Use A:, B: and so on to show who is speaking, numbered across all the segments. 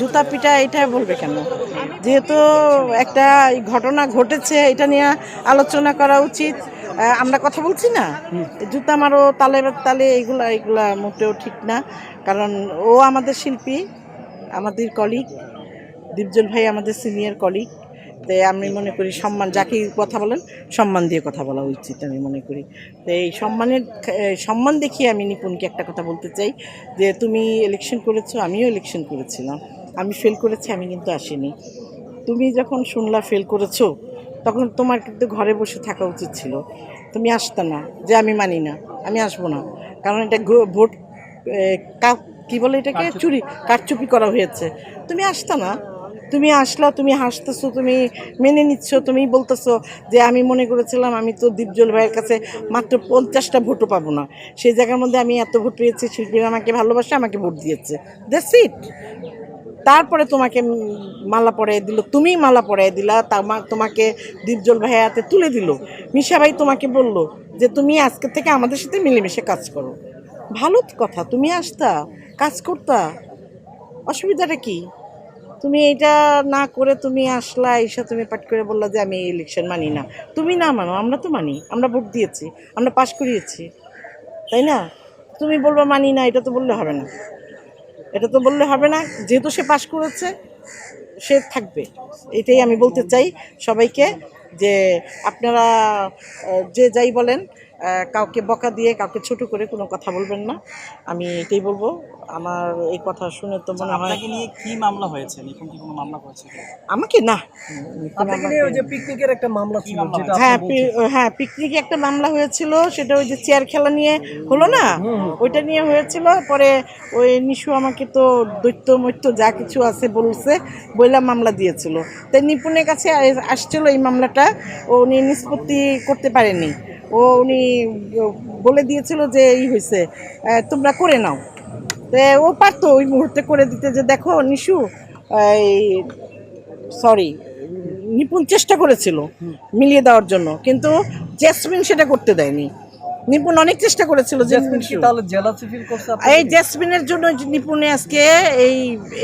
A: জুতা পিটা এটা বলবে কেন? যেহেতু একটা ঘটনা ঘটেছে এটা নিয়ে আলোচনা করা উচিত। আমরা কথা বলছি না? জুতা মারো তালে তালে এগুলা এগুলা মোটেও ঠিক না। কারণ ও আমাদের শিল্পী আমাদের কলিগ দীপজল ভাই আমাদের সিনিয়র কলিগ তাই আমি মনে করি সম্মান যাকে কথা বলেন সম্মান দিয়ে কথা বলা উচিত আমি মনে করি। তো এই সম্মানের সম্মান দেখিয়ে আমি নিপুণকে একটা কথা বলতে চাই যে তুমি ইলেকশন করেছ আমিও ইলেকশন করেছিলাম। আমি ফেল করেছি আমি কিন্তু আসিনি। তুমি যখন শুনলা ফেল করেছ তখন তোমার কিন্তু ঘরে বসে থাকা উচিত ছিল। তুমি আসতে না যে আমি মানি না আমি আসব না। কারণ এটা ভোট কি বলে এটাকে? চুরি কারচুপি করা হয়েছে। তুমি আসতে না। তুমি আসলা তুমি হাসতেছো তুমি মেনে নিচ্ছ তুমি বলতেছো যে আমি মনে করেছিলাম আমি তো দীপজল ভাইয়ের কাছে মাত্র পঞ্চাশটা ভোটও পাবো না। সেই জায়গার মধ্যে আমি এত ভোট পেয়েছি শিল্পীরা আমাকে ভালোবাসে আমাকে ভোট দিয়েছে। দ্যাটস ইট তারপরে তোমাকে মালা পরাই দিল। তুমি মালা পরাই দিলা, তামা- তোমাকে দীপজল ভাইয়ের হাতে তুলে দিল। মিশা ভাই তোমাকে বলল যে, তুমি আজকে থেকে আমাদের সাথে মিলেমিশে কাজ করো। ভালো কথা, তুমি আসতা, কাজ করতা। অসুবিধাটা কি? তুমি এটা না করে তুমি আসলা এসে তুমি পাঠ করে বললা যে, আমি ইলেকশন মানি না। তুমি না মানো, আমরা তো মানি। আমরা ভোট দিয়েছি, আমরা পাশ করিয়েছি। তাই না? তুমি বলব মানি না, এটা তো বললে হবে না। এটা তো বললে হবে না, যেহেতু সে পাশ করেছে, সে থাকবে। এটাই আমি বলতে চাই সবাইকে যে আপনারা যে যাই বলেন কাউকে বকা দিয়ে কাউকে ছোট করে কোনো কথা বলবেন না। আমি এটাই বলব। আমার এই কথা শুনে তো মনে হয়
B: আপনাকে নিয়ে কি মামলা হয়েছে? নিপুণ কি কোনো মামলা করেছে
A: আমাকে না।
C: আপনাকে নিয়ে ওই যে পিকনিকের একটা মামলা ছিল যেটা
A: হ্যাঁ হ্যাঁ পিকনিকে একটা মামলা হয়েছিল। সেটা ওই যে চেয়ার খেলা নিয়ে হলো না? ওইটা নিয়ে হয়েছিল। পরে ওই নিশু আমাকে তো দৈত্য মৈত্য যা কিছু আছে বলছে বইলা মামলা দিয়েছিল। তাই নিপুণের কাছে আসছিল এই মামলাটা। ও উনি নিষ্পত্তি করতে পারেনি। ও উনি বলে দিয়েছিল যে এই হয়েছে। তোমরা করে নাও। তো ও পারতো ওই মুহূর্তে করে দিতে যে দেখো নিশু এই সরি নিপুণ চেষ্টা করেছিল মিলিয়ে দেওয়ার জন্য। কিন্তু জেসমিন সেটা করতে দেয়নি। নিপুণ অনেক চেষ্টা করেছিল? এই জেসমিনের জন্য নিপুণে আজকে এই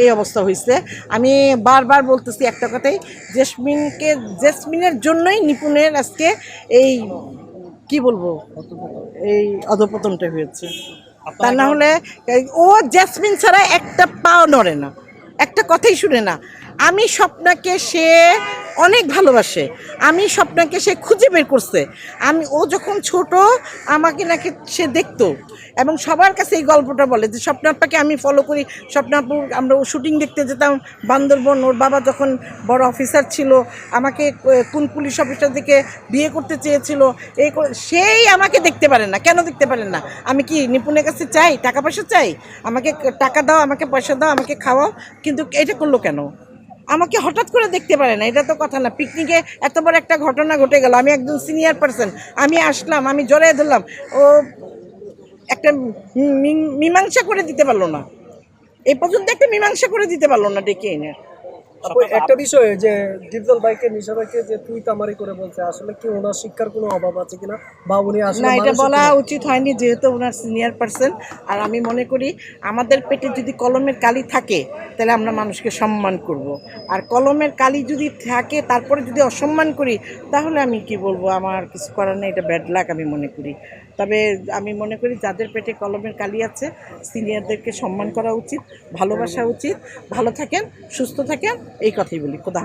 A: এই অবস্থা হয়েছে। আমি বারবার বলতেছি একটা কথাই জেসমিনকে জেসমিনের জন্যই নিপুণের আজকে এই কি বলব? এই অধপতনটা হয়েছে। তা না হলে ও জ্যাসমিন ছাড়া একটা পাও নড়ে না। একটা কথাই শুনে না। আমি স্বপ্নাকে সে অনেক ভালোবাসে। আমি স্বপ্নাকে সে খুঁজে বের করছে। আমি, ও যখন ছোট, আমাকে নাকি সে দেখতো। এবং সবার কাছে এই গল্পটা বলে যে স্বপ্নাপ্পাকে আমি ফলো করি। স্বপ্নাপুর আমরা ও শুটিং দেখতে যেতাম বান্দরবন। ওর বাবা যখন বড় অফিসার ছিল, আমাকে কোন পুলিশ অফিসার থেকে বিয়ে করতে চেয়েছিল। এই সেই আমাকে দেখতে পারে না। কেন দেখতে পারেন না? আমি কি নিপুণের কাছে চাই? টাকা পয়সা চাই? আমাকে টাকা দাও, আমাকে পয়সা দাও, আমাকে খাওয়াও। কিন্তু এটা করল কেন? আমাকে হঠাৎ করে দেখতে পারে না, এটা তো কথা না। পিকনিকে এত বড় একটা ঘটনা ঘটে গেল, আমি একজন সিনিয়র পার্সন আমি আসলাম, আমি জড়াই ধরলাম, ও একটা মীমাংসা করে দিতে পারল না। এ পর্যন্ত একটা মীমাংসা করে দিতে পারল না ডেকে এনে।
C: একটা বিষয় যে ডিপজল ভাইকে নিশা ভাইকে যে তুই তামারি করে বলছে আসলে কি ওনার শিক্ষার কোনো অভাব আছে কিনা? বা উনি আসলে
A: না এটা বলা উচিত হয়নি যেহেতু ওনার সিনিয়র পার্সন আর আমি মনে করি আমাদের পেটে যদি কলমের কালি থাকে তাহলে আমরা মানুষকে সম্মান করব। আর কলমের কালি যদি থাকে তারপরে যদি অসম্মান করি তাহলে আমি কি বলব? আমার কিছু করার নেই এটা ব্যাড লাক আমি মনে করি। তবে আমি মনে করি যাদের পেটে কলমের কালি আছে সিনিয়রদেরকে সম্মান করা উচিত, ভালোবাসা উচিত। ভালো থাকেন, সুস্থ থাকেন, এই কথাই বলি। খোদা